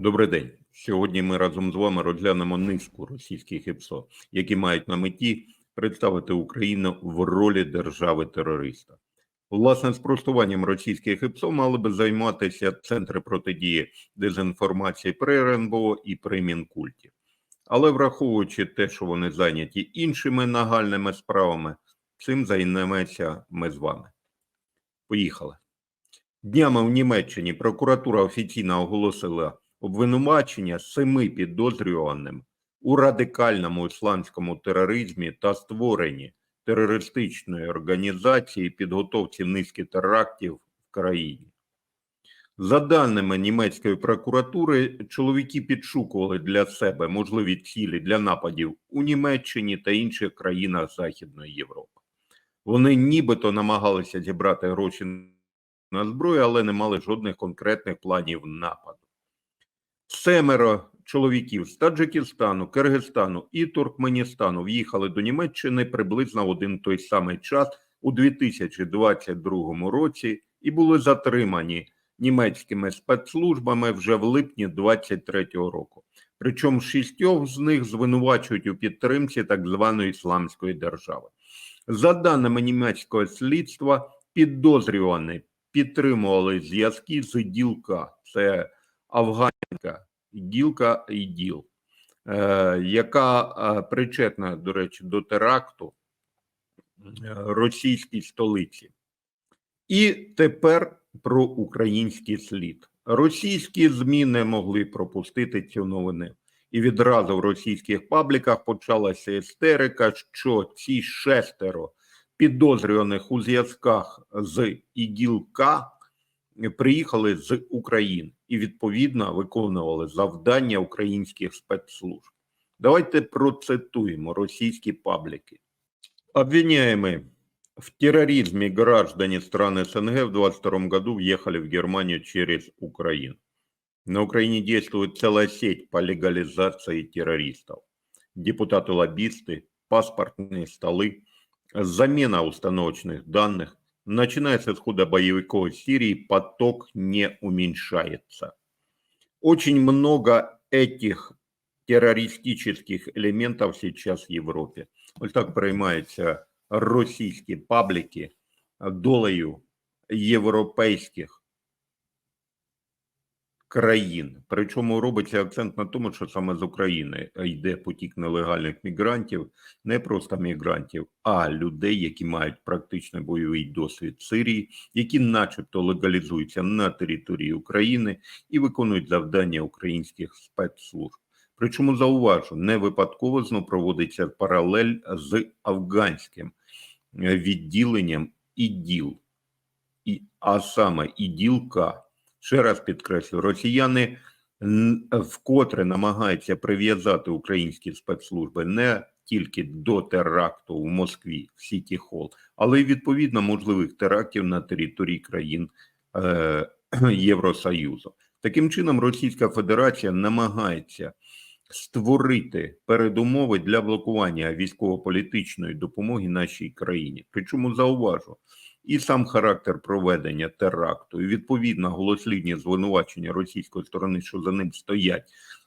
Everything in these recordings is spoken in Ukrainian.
Добрий день. Сьогодні ми разом з вами розглянемо низку російських ІПСО, які мають на меті представити Україну в ролі держави-терориста. Власне, спростуванням російських ІПСО мали би займатися центри протидії дезінформації при РНБО і при Мінкульті. Але враховуючи те, що вони зайняті іншими нагальними справами, цим займемося ми з вами. Поїхали. Днями в Німеччині прокуратура офіційно оголосила обвинувачення семи підозрюваним у радикальному ісламському тероризмі та створенні терористичної організації підготовці низки терактів в країні. За даними німецької прокуратури, чоловіки підшукували для себе можливі цілі для нападів у Німеччині та інших країнах Західної Європи. Вони нібито намагалися зібрати гроші на зброю, але не мали жодних конкретних планів нападу. Семеро чоловіків з Таджикистану, Киргизстану і Туркменістану в'їхали до Німеччини приблизно в один той самий час у 2022 році і були затримані німецькими спецслужбами вже в липні 2023 року. Причому шістьох з них звинувачують у підтримці так званої ісламської держави. За даними німецького слідства, підозрювані підтримували зв'язки з іділка, це афганська іділка іділ, е, яка е, причетна, до речі, до теракту е, російській столиці. І тепер про український слід. Російські ЗМІ не могли пропустити цю новини. І відразу в російських пабліках почалася істерика, що ці шестеро підозрюваних у зв'язках з ІДІЛ-К приїхали з України і відповідно виконували завдання українських спецслужб. Давайте процитуємо російські пабліки. Обвиняемые в терроризме граждане стран СНГ в 2022 году въехали в Германию через Украину. На Украине действует целая сеть по легализации террористов. Депутаты-лоббисты, паспортные столы, замена установочных данных. Начиная с исхода боевиков из Сирии, поток не уменьшается. Очень много этих террористических элементов сейчас в Європі. Ось так приймаються російські пабліки долею європейських Країн. Причому робиться акцент на тому, що саме з України йде потік нелегальних мігрантів, не просто мігрантів, а людей, які мають практичний бойовий досвід Сирії, які, начебто, легалізуються на території України і виконують завдання українських спецслужб. Причому зауважу, не випадково знов проводиться паралель з афганським е, відділенням іділ, і, а саме іділка. Ще раз підкреслю, росіяни вкотре намагаються прив'язати українські спецслужби не тільки до теракту в Москві в Сіті Холл, але й відповідно можливих терактів на території країн е, Євросоюзу. Таким чином, Російська Федерація намагається створити передумови для блокування військово-політичної допомоги нашій країні. Причому зауважу, і сам характер проведення теракту, і відповідно голослівні звинувачення російської сторони, що за ним стоять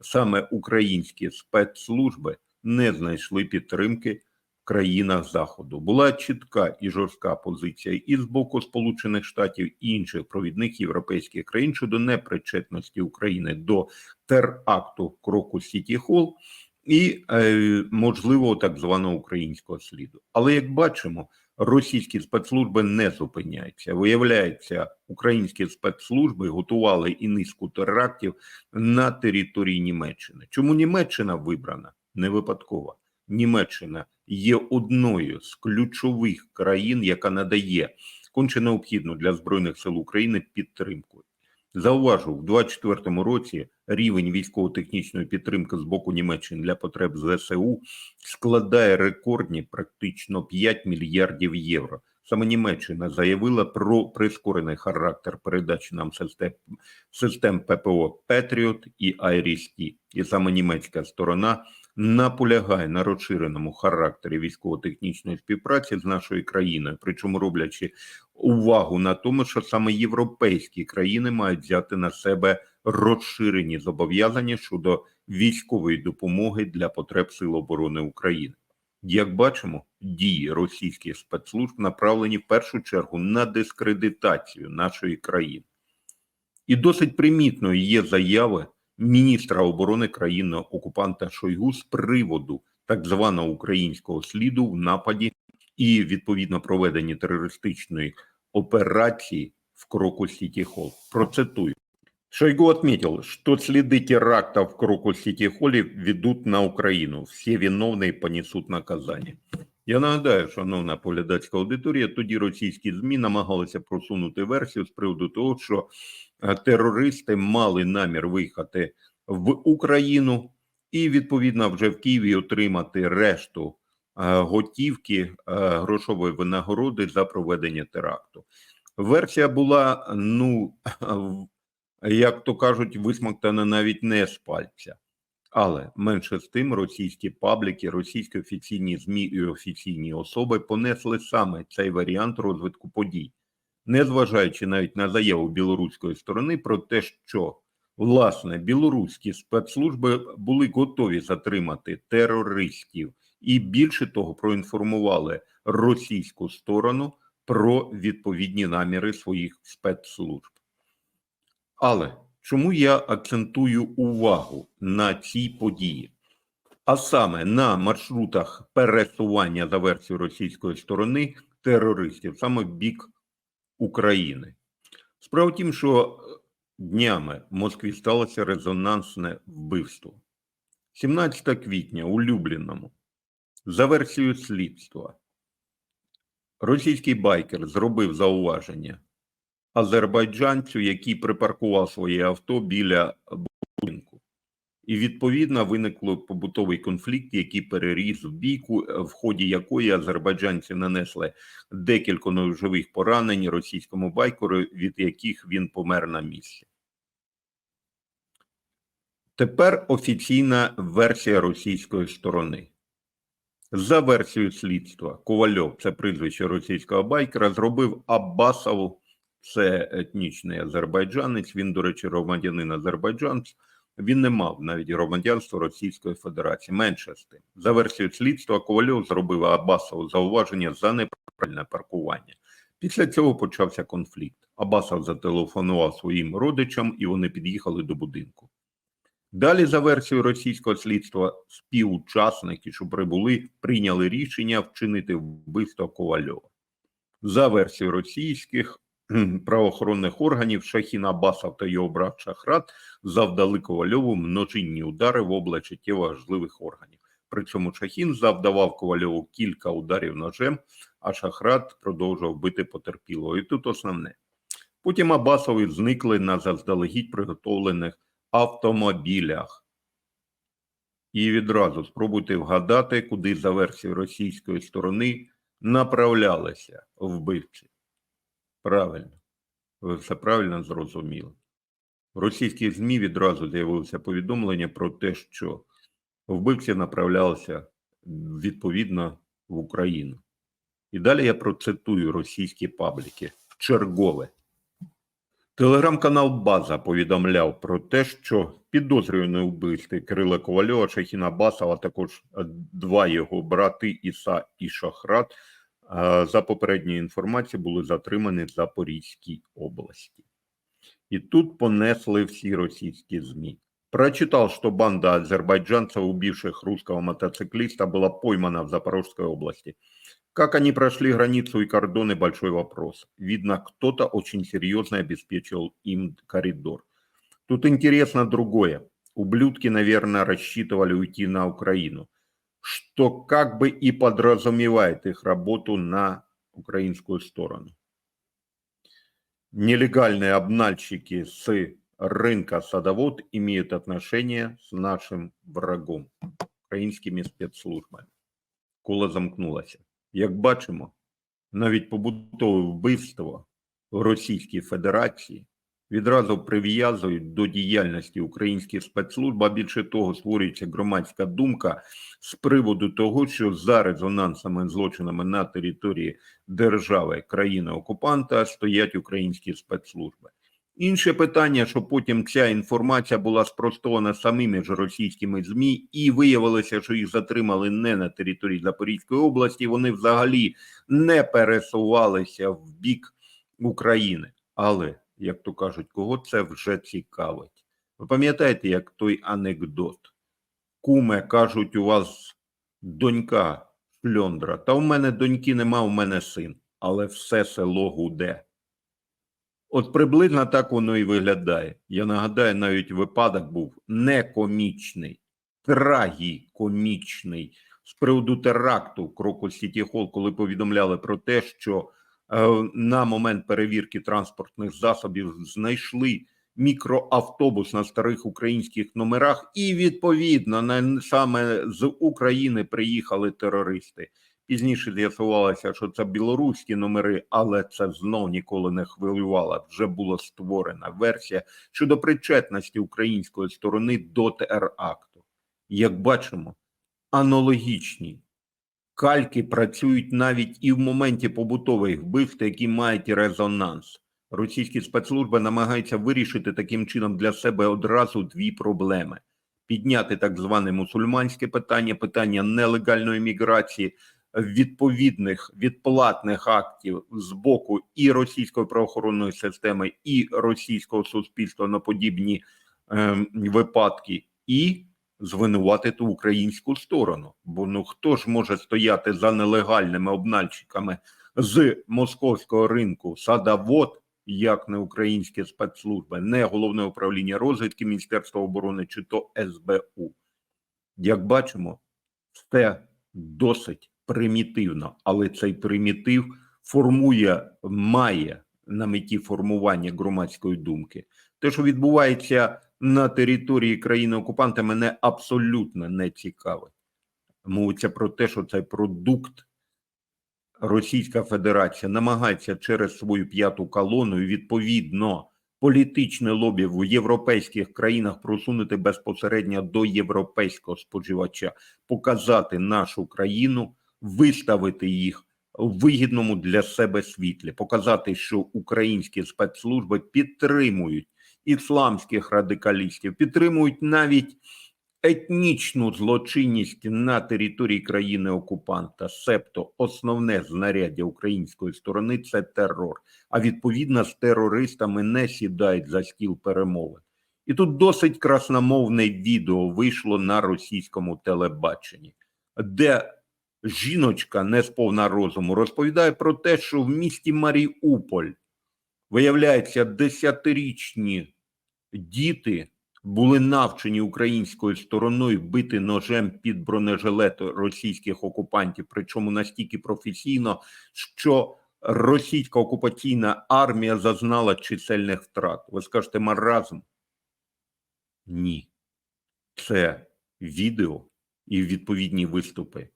саме українські спецслужби, не знайшли підтримки в країнах Заходу. Була чітка і жорстка позиція і з боку Сполучених Штатів і інших провідних європейських країн щодо непричетності України до теракту кроку Сіті Холл і е, можливо так званого українського сліду. Але як бачимо, російські спецслужби не зупиняються. Виявляється, українські спецслужби готували і низку терактів на території Німеччини. Чому Німеччина вибрана? Не випадково. Німеччина є одною з ключових країн, яка надає конче необхідну для збройних сил України підтримку. Зауважу, в 2024 році рівень військово-технічної підтримки з боку Німеччини для потреб ЗСУ складає рекордні практично 5 мільярдів євро. Саме Німеччина заявила про прискорений характер передачі нам систем, систем ППО Петріот і Айрісті. І саме німецька сторона наполягає на розширеному характері військово-технічної співпраці з нашою країною, причому роблячи увагу на тому, що саме європейські країни мають взяти на себе розширені зобов'язання щодо військової допомоги для потреб Сил оборони України. Як бачимо, дії російських спецслужб направлені в першу чергу на дискредитацію нашої країни. І досить примітною є заяви міністра оборони країни окупанта Шойгу з приводу так званого українського сліду в нападі і відповідно проведенні терористичної операції в Крокус-Сити-Холл. Процитую. Шойгу отметил, что следы теракта в Крокус-Сити-Холле ведут на Украину. Все виновные понесут наказание. Я нагадаю, шановна поглядацька аудиторія, тоді російські ЗМІ намагалися просунути версію з приводу того, що е, терористи мали намір виїхати в Україну і відповідно вже в Києві отримати решту готівки е, грошової винагороди за проведення теракту. Версія була, ну як то кажуть, висмоктана навіть не з пальця. Але менше з тим російські пабліки, російські офіційні ЗМІ і офіційні особи понесли саме цей варіант розвитку подій, незважаючи навіть на заяву білоруської сторони про те, що власне білоруські спецслужби були готові затримати терористів, і більше того, проінформували російську сторону про відповідні наміри своїх спецслужб. Але чому я акцентую увагу на цій події? А саме на маршрутах пересування за версією російської сторони терористів саме в бік України. Справа в тім, що днями в Москві сталося резонансне вбивство. 17 квітня у Любліному, за версією слідства, російський байкер зробив зауваження азербайджанцю, який припаркував своє авто біля будинку. І відповідно виникло побутовий конфлікт, який переріс в бійку, в ході якої азербайджанці нанесли декілька ножових поранень російському байкеру, від яких він помер на місці. Тепер офіційна версія російської сторони. За версією слідства, Ковальов, це прізвище російського байкера, зробив Аббасову це етнічний азербайджанець. Він, до речі, громадянин азербайджанця. Він не мав навіть громадянства Російської Федерації. Менше з тим, за версією слідства, Ковальов зробив Абасову зауваження за неправильне паркування. Після цього почався конфлікт. Абасов зателефонував своїм родичам, і вони під'їхали до будинку. Далі, за версією російського слідства, співучасники, що прибули, прийняли рішення вчинити вбивство Ковальова. За версією російських правоохоронних органів Шахін Абасов та його брат Шахрат завдали Ковальову множинні удари в області важливих органів. Причому Шахін завдавав Ковальову кілька ударів ножем, а Шахрат продовжував бити потерпілого. І тут основне. Потім Абасови зникли на заздалегідь приготовлених автомобілях. І відразу спробуйте вгадати, куди за версією російської сторони направлялися вбивці. Правильно, ви все правильно зрозуміли. В російських ЗМІ відразу з'явилося повідомлення про те, що вбивці направлялися відповідно в Україну. І далі я процитую російські пабліки в чергове. Телеграм-канал База повідомляв про те, що підозрюваний у вбивстві Кирила Ковальова, Шахіна Басова, також два його брати Іса і Шахрат – за попередньою інформацією, були затримані в Запорізькій області. И тут понесли все российские СМИ. Прочитал, что банда азербайджанцев, убивших русского мотоциклиста, была поймана в Запорожской области. Как они прошли границу и кордоны – большой вопрос. Видно, кто-то очень серьезно обеспечил им коридор. Тут интересно другое. Ублюдки, наверное, рассчитывали уйти на Украину что как бы и подразумевает их работу на украинскую сторону. Нелегальные обнальщики с рынка садовод имеют отношение с нашим врагом, українськими спецслужбами. Коло замкнулося. Як бачимо, навіть побутове вбивство в Російській Федерації відразу прив'язують до діяльності українських спецслужб, а більше того, створюється громадська думка з приводу того, що за резонансними злочинами на території держави країни-окупанта стоять українські спецслужби. Інше питання, що потім ця інформація була спростована самими ж російськими ЗМІ, і виявилося, що їх затримали не на території Запорізької області. Вони взагалі не пересувалися в бік України. Але, як то кажуть, кого це вже цікавить? Ви пам'ятаєте, як той анекдот? Куме кажуть, у вас донька шльондра. Та у мене доньки нема, у мене син, але все село гуде. От приблизно так воно і виглядає. Я нагадаю, навіть випадок був не комічний, трагікомічний з приводу теракту Кроку Сіті Холл, коли повідомляли про те, що е, на момент перевірки транспортних засобів знайшли мікроавтобус на старих українських номерах, і відповідно на саме з України приїхали терористи. Пізніше з'ясувалося, що це білоруські номери, але це знов ніколи не хвилювало. Вже була створена версія щодо причетності української сторони до теракту. Як бачимо, аналогічні кальки працюють навіть і в моменті побутових вбивств, які мають резонанс. Російські спецслужби намагаються вирішити таким чином для себе одразу дві проблеми: підняти так зване мусульманське питання, питання нелегальної міграції відповідних відплатних актів з боку і російської правоохоронної системи, і російського суспільства на подібні е, випадки, і звинуватити українську сторону. Бо ну хто ж може стояти за нелегальними обнальщиками з московського ринку садовод, як не українські спецслужби, не головне управління розвідки Міністерства оборони чи то СБУ? Як бачимо, це досить примітивно, але цей примітив формує, має на меті формування громадської думки. Те, що відбувається на території країни окупанта, мене абсолютно не цікавить. Мовиться про те, що цей продукт Російська Федерація намагається через свою п'яту колону і відповідно політичне лобі в європейських країнах просунути безпосередньо до європейського споживача, показати нашу країну виставити їх у вигідному для себе світлі, показати, що українські спецслужби підтримують ісламських радикалістів, підтримують навіть етнічну злочинність на території країни окупанта, себто основне знаряддя української сторони це терор. А відповідно з терористами не сідають за стіл перемовин. І тут досить красномовне відео вийшло на російському телебаченні, де жіночка не сповна розуму розповідає про те, що в місті Маріуполь виявляється десятирічні діти були навчені українською стороною бити ножем під бронежилет російських окупантів, причому настільки професійно, що російська окупаційна армія зазнала чисельних втрат. Ви скажете маразм? Ні. Це відео і відповідні виступи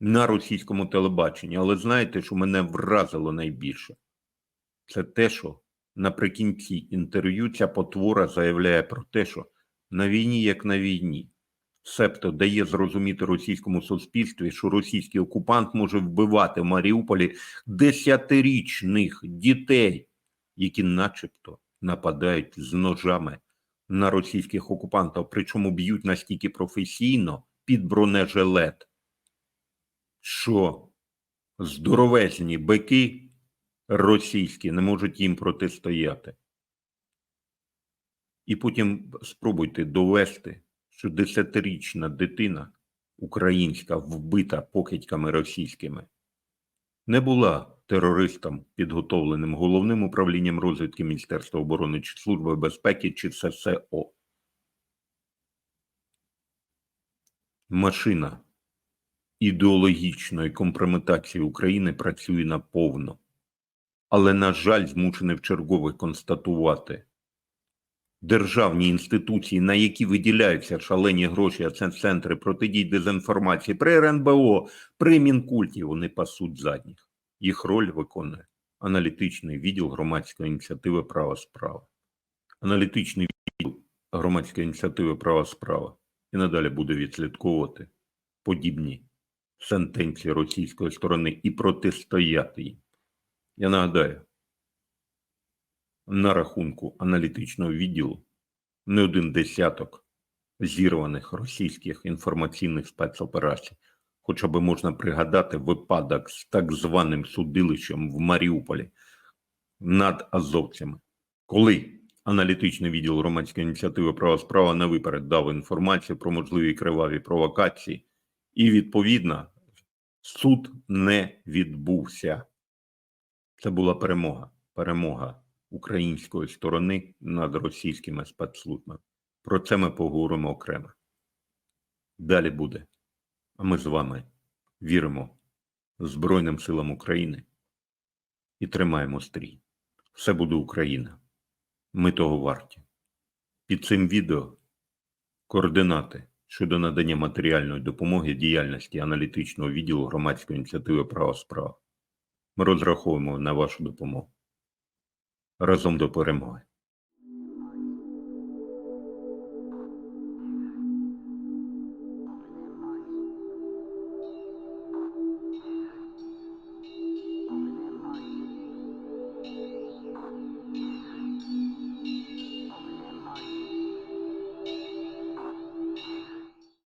на російському телебаченні. Але знаєте, що мене вразило найбільше? Це те, що наприкінці інтерв'ю ця потвора заявляє про те, що на війні, як на війні, себто дає зрозуміти російському суспільстві, що російський окупант може вбивати в Маріуполі десятирічних дітей, які, начебто, нападають з ножами на російських окупантів, причому б'ють настільки професійно під бронежилет, що здоровезні бики російські не можуть їм протистояти. І потім спробуйте довести, що десятирічна дитина українська вбита покидьками російськими не була терористом, підготовленим головним управлінням розвідки Міністерства оборони чи Служби безпеки чи ССО. Машина ідеологічної компрометації України працює наповно, але, на жаль, змушений в чергове констатувати державні інституції, на які виділяються шалені гроші, а це центри протидії дезінформації, при РНБО, при Мінкульті, вони пасуть задніх. Їх роль виконує аналітичний відділ громадської ініціативи Права справа. Аналітичний відділ громадської ініціативи Права справа і надалі буде відслідковувати подібні сентенції російської сторони і протистояти їм. Я нагадаю, на рахунку аналітичного відділу не один десяток зірваних російських інформаційних спецоперацій. Хоча би можна пригадати випадок з так званим судилищем в Маріуполі над азовцями, коли аналітичний відділ громадської ініціативи права справа виперед дав інформацію про можливі криваві провокації, і відповідно суд не відбувся. Це була перемога. Перемога української сторони над російськими спецслужбами. Про це ми поговоримо окремо. Далі буде. А ми з вами віримо Збройним силам України і тримаємо стрій. Все буде Україна. Ми того варті. Під цим відео координати щодо надання матеріальної допомоги діяльності аналітичного відділу громадської ініціативи права справа. Ми розраховуємо на вашу допомогу. Разом до перемоги.